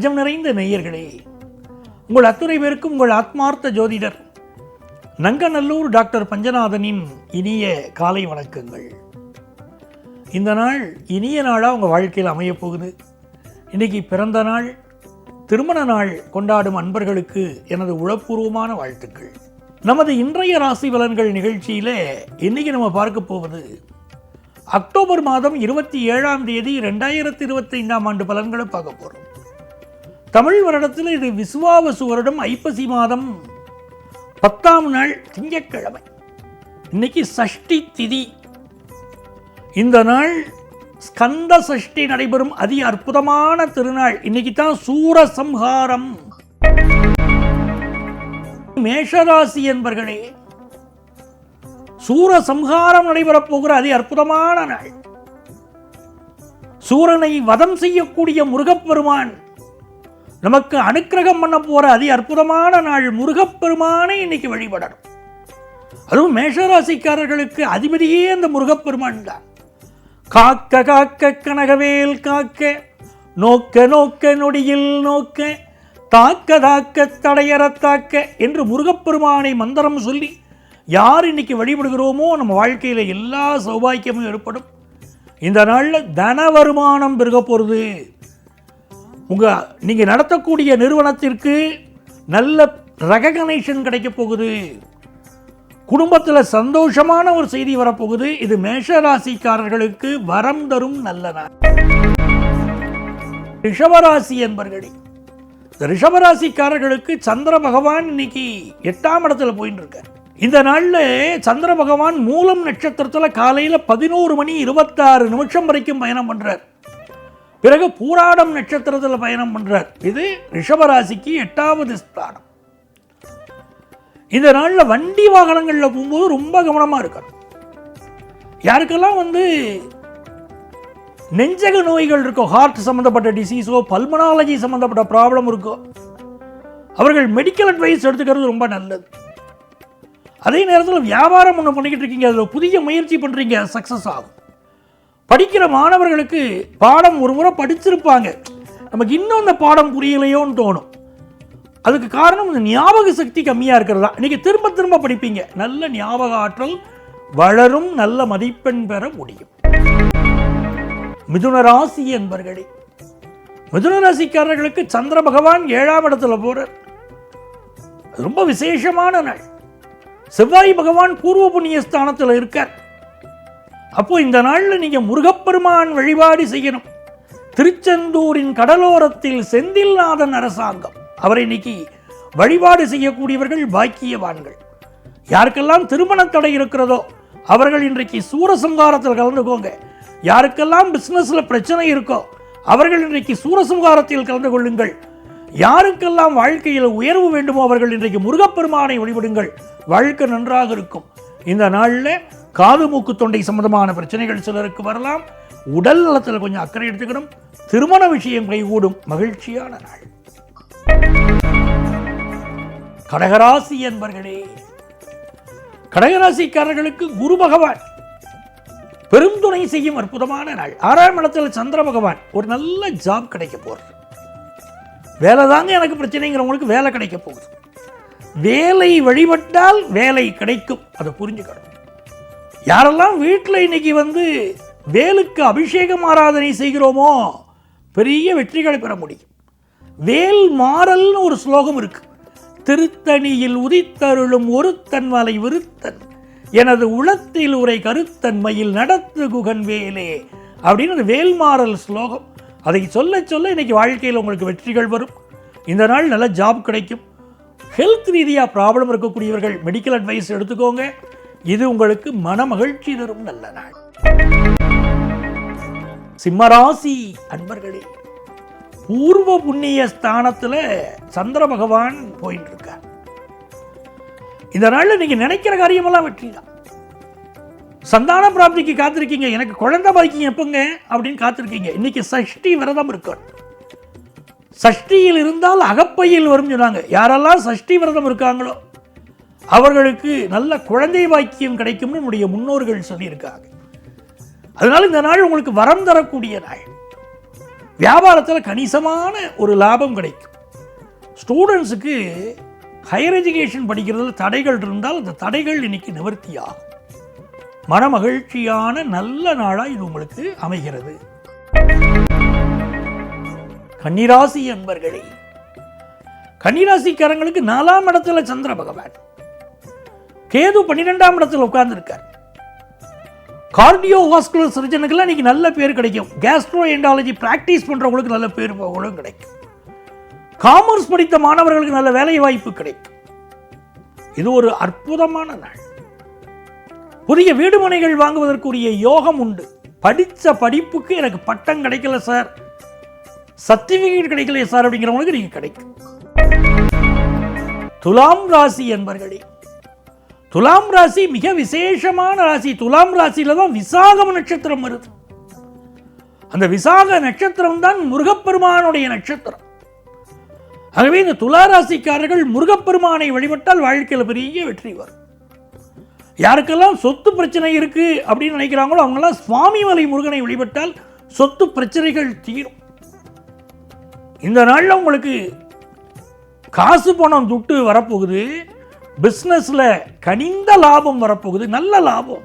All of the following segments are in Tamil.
நெஞ்சம் நிறைந்த நேயர்களே உங்கள் அத்துணை பேருக்கும் உங்கள் ஆத்மார்த்த ஜோதிடர் நங்கநல்லூர் டாக்டர் பஞ்சநாதனின் இனிய காலை வணக்கங்கள். இந்த நாள் இனிய நாளாக உங்கள் வாழ்க்கையில் அமையப்போகுது இன்றைக்கி இன்னைக்கு பிறந்த நாள் திருமண நாள் கொண்டாடும் அன்பர்களுக்கு எனது உளப்பூர்வமான வாழ்த்துக்கள். நமது இன்றைய ராசி பலன்கள் நிகழ்ச்சியில் இன்னைக்கு நம்ம பார்க்க போவது அக்டோபர் மாதம் இருபத்தி ஏழாம் தேதி ரெண்டாயிரத்தி இருபத்தைந்தாம் ஆண்டு பலன்களை பார்க்க போகிறோம் தமிழ் வருடத்தில் இது விசுவாவசு வருடம் ஐப்பசி மாதம். பத்தாம் நாள் திங்கட்கிழமை. இன்னைக்கு சஷ்டி திதி. இந்த நாள் ஸ்கந்த சஷ்டி நடைபெறும். அதி அற்புதமான திருநாள். இன்னைக்கு தான் சூரசம்ஹாரம். மேஷராசி என்பர்களே சூரசம்ஹாரம் நடைபெறப் போகிற அதி அற்புதமான நாள். சூரனை வதம் செய்யக்கூடிய முருகப்பெருமான் நமக்கு அனுக்கிரகம் பண்ண போகிற அதி அற்புதமான நாள் முருகப்பெருமானை இன்னைக்கு வழிபடணும். அதுவும் மேஷராசிக்காரர்களுக்கு அதிபதியே அந்த முருகப்பெருமான் தான். காக்க காக்க கனகவேல் காக்க நோக்க நோக்க நொடியில் நோக்க தாக்க தாக்க தடையற தாக்க என்று முருகப்பெருமானை மந்திரம் சொல்லி யார் இன்னைக்கு வழிபடுகிறோமோ நம்ம வாழ்க்கையில் எல்லா சௌபாக்கியமும் ஏற்படும். இந்த நாளில் தன வருமானம் பெருக போகிறது உங்கள் நீங்கள் நடத்தக்கூடிய நிறுவனத்திற்கு நல்ல ரெகக்னேஷன் கிடைக்க போகுது. குடும்பத்தில் சந்தோஷமான ஒரு செய்தி வரப்போகுது. இது மேஷ ராசிக்காரர்களுக்கு வரம் தரும் நல்ல நாள். ரிஷபராசி என்பர்களே இந்த ரிஷபராசிக்காரர்களுக்கு சந்திர பகவான் இன்னைக்கு எட்டாம் இடத்துல போயின்னு இருக்கார் இந்த நாளில் சந்திர பகவான் மூலம் நட்சத்திரத்தில் காலையில் பதினோரு மணி இருபத்தாறு நிமிஷம் வரைக்கும் பயணம் பண்ணுறார் பிறகு பூராடம் நட்சத்திரத்தில் பயணம் பண்ணுறார் இது ரிஷபராசிக்கு எட்டாவது ஸ்தானம். இந்த நாளில் வண்டி வாகனங்களில் போகும்போது ரொம்ப கவனமாக இருக்கணும். யாருக்கெல்லாம் வந்து நெஞ்சக நோய்கள் இருக்கோ ஹார்ட் சம்மந்தப்பட்ட டிசீஸோ பல்மனாலஜி சம்மந்தப்பட்ட ப்ராப்ளம் இருக்கோ அவர்கள் மெடிக்கல் அட்வைஸ் எடுத்துக்கிறது ரொம்ப நல்லது. அதே நேரத்தில் வியாபாரம் ஒன்று பண்ணிக்கிட்டு இருக்கீங்க அதில் புதிய முயற்சி பண்ணுறீங்க சக்ஸஸ் ஆகும். படிக்கிற மாணவர்களுக்கு பாடம் ஒரு முறை படிச்சிருப்பாங்க. நமக்கு இன்னும் அந்த பாடம் புரியலையோன்னு தோணும். அதுக்கு காரணம் இந்த ஞாபக சக்தி கம்மியாக இருக்கிறது? தான் இன்றைக்கி திரும்ப திரும்ப படிப்பீங்க. நல்ல ஞாபக ஆற்றல் வளரும் நல்ல மதிப்பெண் பெற முடியும். மிதுன ராசி என்பர்களே மிதுன ராசிக்காரர்களுக்கு சந்திர பகவான் ஏழாம் இடத்துல போகிறார் ரொம்ப விசேஷமான நாள். செவ்வாய் பகவான் பூர்வ புண்ணிய ஸ்தானத்தில் இருக்கார். அப்போ இந்த நாளில் நீங்க முருகப்பெருமான் வழிபாடு செய்யணும். திருச்செந்தூரின் கடலோரத்தில் செந்தில்நாதன் அரசாங்கம். அவரை இன்னைக்கு வழிபாடு செய்யக்கூடியவர்கள் பாக்கியவான்கள். யாருக்கெல்லாம் திருமண தடை இருக்கிறதோ அவர்கள் இன்றைக்கு சூரசங்காரத்தில் கலந்துக்கோங்க. யாருக்கெல்லாம் பிசினஸ்ல பிரச்சனை இருக்கோ அவர்கள் இன்றைக்கு சூரசம்ஹாரத்தில் கலந்து கொள்ளுங்கள். யாருக்கெல்லாம் வாழ்க்கையில் உயர்வு வேண்டுமோ அவர்கள் இன்றைக்கு முருகப்பெருமானை வழிபடுங்கள். வாழ்க்கை நன்றாக இருக்கும். இந்த நாளில் காது மூக்கு தொண்டை சம்பந்தமான பிரச்சனைகள் சிலருக்கு வரலாம். உடல் நலத்தில் கொஞ்சம் அக்கறை எடுத்துக்கணும். திருமண விஷயம் கைகூடும் மகிழ்ச்சியான நாள். கடகராசி என்பர்களே கடகராசிக்காரர்களுக்கு குரு பகவான். பெருந்துணை செய்யும் அற்புதமான நாள். ஆறாம் இடத்தில் சந்திர பகவான். ஒரு நல்ல ஜாப் கிடைக்க போகிறது வேலை தாங்க எனக்கு பிரச்சனைங்கிறவங்களுக்கு வேலை கிடைக்க போகுது. வேலை வழிபட்டால் வேலை கிடைக்கும். அதை புரிஞ்சுக்கணும். யாரெல்லாம் வீட்டில் இன்னைக்கு வந்து வேலுக்கு அபிஷேகம் ஆராதனை செய்கிறோமோ பெரிய வெற்றிகளை பெற முடியும். வேல் மாறல்னு ஒரு ஸ்லோகம் இருக்கு. திருத்தணியில் உதித்தருளும் ஒருத்தன் வலை விருத்தன் எனது உளத்தில் உரை கருத்தன்மையில் நடத்து குகன் வேலே அப்படின்னு அந்த வேல்மாறல் ஸ்லோகம். அதை சொல்ல சொல்ல இன்னைக்கு வாழ்க்கையில் உங்களுக்கு வெற்றிகள் வரும். இந்த நாள் நல்ல ஜாப் கிடைக்கும். ஹெல்த் ரீதியாக ப்ராப்ளம் இருக்கக்கூடியவர்கள் மெடிக்கல் அட்வைஸ் எடுத்துக்கோங்க. இது உங்களுக்கு மன மகிழ்ச்சி தரும் நல்ல நாள். சிம்மராசி அன்பர்களே பூர்வ புண்ணிய ஸ்தானத்தில் சந்திர பகவான் போயிட்டு இருக்கார் இந்த நாளில் நீங்க நினைக்கிற காரியமெல்லாம் வெற்றி தான் சந்தான பிராப்திக்கு காத்திருக்கீங்க. எனக்கு குழந்தை பாய்க்கிங்க எப்பங்க அப்படின்னு காத்திருக்கீங்க. இன்னைக்கு சஷ்டி விரதம் இருக்கணும். சஷ்டியில் இருந்தால் அகப்பையில் வரும் சொன்னாங்க. யாரெல்லாம் சஷ்டி விரதம் இருக்காங்களோ அவர்களுக்கு நல்ல குழந்தை வாக்கியம் கிடைக்கும்னு நம்முடைய முன்னோர்கள் சொல்லியிருக்காங்க. அதனால் இந்த நாள் உங்களுக்கு வரம் தரக்கூடிய நாள். வியாபாரத்தில் கணிசமான ஒரு லாபம் கிடைக்கும். ஸ்டூடெண்ட்ஸுக்கு ஹையர் எஜுகேஷன் படிக்கிறதுல தடைகள் இருந்தால் அந்த தடைகள் இன்னைக்கு நிவர்த்தியாகும் மனமகிழ்ச்சியான நல்ல நாளாக இது உங்களுக்கு அமைகிறது. கன்னிராசி என்பர்களே கன்னிராசிக்காரங்களுக்கு நாலாம் இடத்துல சந்திர பகவான். கேது பன்னிரெண்டாம் இடத்துல உட்கார்ந்துருக்கார். கார்டியோ வாஸ்குலர் சர்ஜனுக்கெல்லாம் இன்றைக்கி நல்ல பேர் கிடைக்கும். கேஸ்ட்ரோ எண்டாலஜி பிராக்டிஸ் பண்றவங்களுக்கு நல்ல பேர் புகழும் கிடைக்கும். காமர்ஸ் படித்த மாணவர்களுக்கு நல்ல வேலை வாய்ப்பு கிடைக்கும். இது ஒரு அற்புதமான நாள். புதிய வீடுமனைகள் வாங்குவதற்குரிய யோகம் உண்டு. படித்த படிப்புக்கு எனக்கு பட்டம் கிடைக்கல சார். சர்டிஃபிகேட் கிடைக்கல சார் அப்படிங்கிறவங்களுக்கு நீங்கள் கிடைக்கும். துலாம் ராசி என்பர்களே துலாம் ராசி மிக விசேஷமான ராசி. துலாம் ராசியில் தான் விசாகம் நட்சத்திரம் வருது. அந்த விசாக நட்சத்திரம் தான் முருகப்பெருமானுடைய நட்சத்திரம். ஆகவே இந்த துலா ராசிக்காரர்கள் முருகப்பெருமானை வழிபட்டால் வாழ்க்கையில் பெரிய வெற்றி வரும். யாருக்கெல்லாம் சொத்து பிரச்சனை இருக்கு அப்படின்னு நினைக்கிறாங்களோ அவங்கெல்லாம் சுவாமிமலை முருகனை வழிபட்டால் சொத்து பிரச்சனைகள் தீரும். இந்த நாளில் உங்களுக்கு காசு பணம் துட்டு வரப்போகுது. பிஸ்னஸில் கனிந்த லாபம் வரப்போகுது நல்ல லாபம்.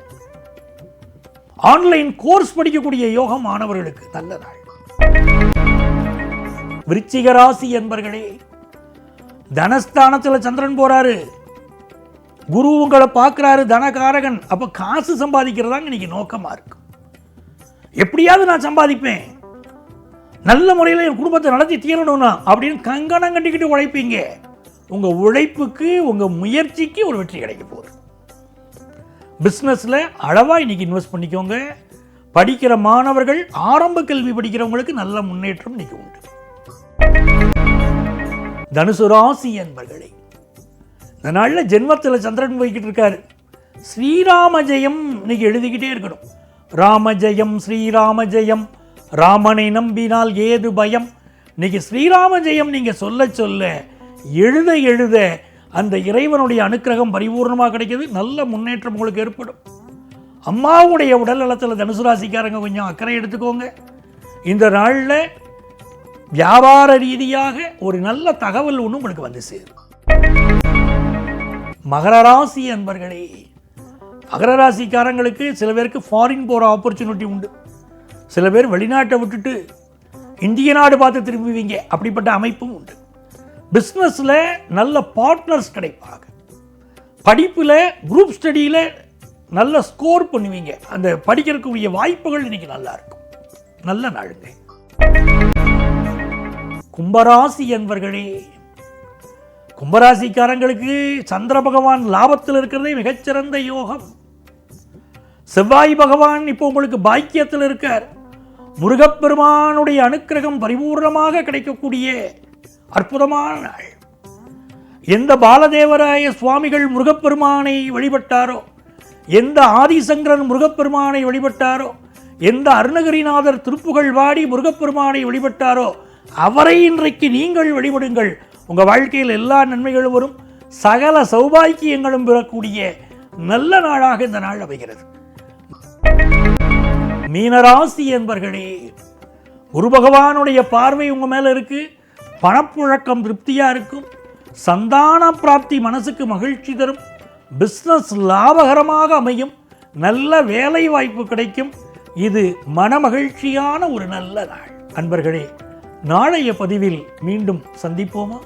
ஆன்லைன் கோர்ஸ் படிக்கக்கூடிய யோகம் மாணவர்களுக்கு நல்ல நாள் விருச்சிக ராசி என்பர்களே தனஸ்தானத்தில் சந்திரன் போறாரு. குரு உங்களை பார்க்குறாரு தனகாரகன். அப்போ காசு சம்பாதிக்கிறதாங்க இன்னைக்கு நோக்கமா இருக்கு. எப்படியாவது நான் சம்பாதிப்பேன். நல்ல முறையில் என் குடும்பத்தை நடத்தி தீரணும்னா அப்படின்னு கங்கணம் கட்டிக்கிட்டு உழைப்பீங்க. உங்க உழைப்புக்கு உங்க முயற்சிக்கு ஒரு வெற்றி கிடைக்க போகுது. பிஸ்னஸில் அளவாக இன்னைக்கு இன்வெஸ்ட் பண்ணிக்கோங்க. படிக்கிற மாணவர்கள் ஆரம்ப கல்வி படிக்கிறவங்களுக்கு நல்ல முன்னேற்றம் இன்றைக்கி உண்டு. தனுசு ராசி என்பர்களே இந்த நாளில் ஜென்மத்தில் சந்திரன் போய்கிட்டு இருக்காரு. ஸ்ரீராம ஜெயம் இன்னைக்கு எழுதிக்கிட்டே இருக்கணும். ராம ஜெயம் ஸ்ரீராம ஜெயம். ராமனை நம்பினால் ஏது பயம்? இன்னைக்கு ஸ்ரீராம ஜெயம் நீங்க சொல்ல சொல்ல எழுத எழுத அந்த இறைவனுடைய அனுக்கிரகம் பரிபூர்ணமாக கிடைக்கிது. நல்ல முன்னேற்றம் உங்களுக்கு ஏற்படும். அம்மாவுடைய உடல் நலத்தில் தனுசு ராசிக்காரங்க கொஞ்சம் அக்கறை எடுத்துக்கோங்க. இந்த நாளில் வியாபார ரீதியாக ஒரு நல்ல தகவல் ஒன்று உங்களுக்கு வந்து சேரும். மகர ராசி அன்பர்களே மகர ராசிக்காரங்களுக்கு சில பேருக்கு ஃபாரின் போகிற ஆப்பர்ச்சுனிட்டி உண்டு. சில பேர் வெளிநாட்டை விட்டுட்டு இந்திய நாடு பார்த்து திரும்புவீங்க. அப்படிப்பட்ட அமைப்பும் உண்டு. பிஸ்னஸில் நல்ல பார்ட்னர்ஸ் கிடைப்பாங்க. படிப்பில் குரூப் ஸ்டடியில் நல்ல ஸ்கோர் பண்ணுவீங்க. அந்த படிக்கிறதுக்குரிய வாய்ப்புகள் இன்றைக்கி நல்லா இருக்கும். நல்ல நாளுங்க. கும்பராசி என்பர்களே கும்பராசிக்காரங்களுக்கு சந்திர பகவான் லாபத்தில் இருக்கிறதே மிகச்சிறந்த யோகம். செவ்வாய் பகவான் இப்போ உங்களுக்கு பாக்கியத்தில் இருக்கார். முருகப்பெருமானுடைய அனுக்கிரகம் பரிபூர்ணமாக கிடைக்கக்கூடிய அற்புதமான நாள். எந்த பாலதேவராய சுவாமிகள் முருகப்பெருமானை வழிபட்டாரோ எந்த ஆதிசங்கரன் முருகப்பெருமானை வழிபட்டாரோ எந்த அருணகிரிநாதர் திருப்புகழ் வாடி முருகப்பெருமானை வழிபட்டாரோ அவரை இன்றைக்கு நீங்கள் வழிபடுங்கள். உங்க வாழ்க்கையில் எல்லா நன்மைகளும் வரும். சகல சௌபாக்கியங்களும் பெறக்கூடிய நல்ல நாளாக இந்த நாள் அமைகிறது. மீனராசி என்பர்களே குரு பகவானுடைய பார்வை உங்க மேல இருக்கு. பணப்புழக்கம் திருப்தியாக இருக்கும். சந்தான பிராப்தி மனசுக்கு மகிழ்ச்சி தரும். பிஸ்னஸ் லாபகரமாக அமையும். நல்ல வேலை வாய்ப்பு கிடைக்கும். இது மனமகிழ்ச்சியான ஒரு நல்ல நாள். அன்பர்களே நாளைய பதிவில் மீண்டும் சந்திப்போமா?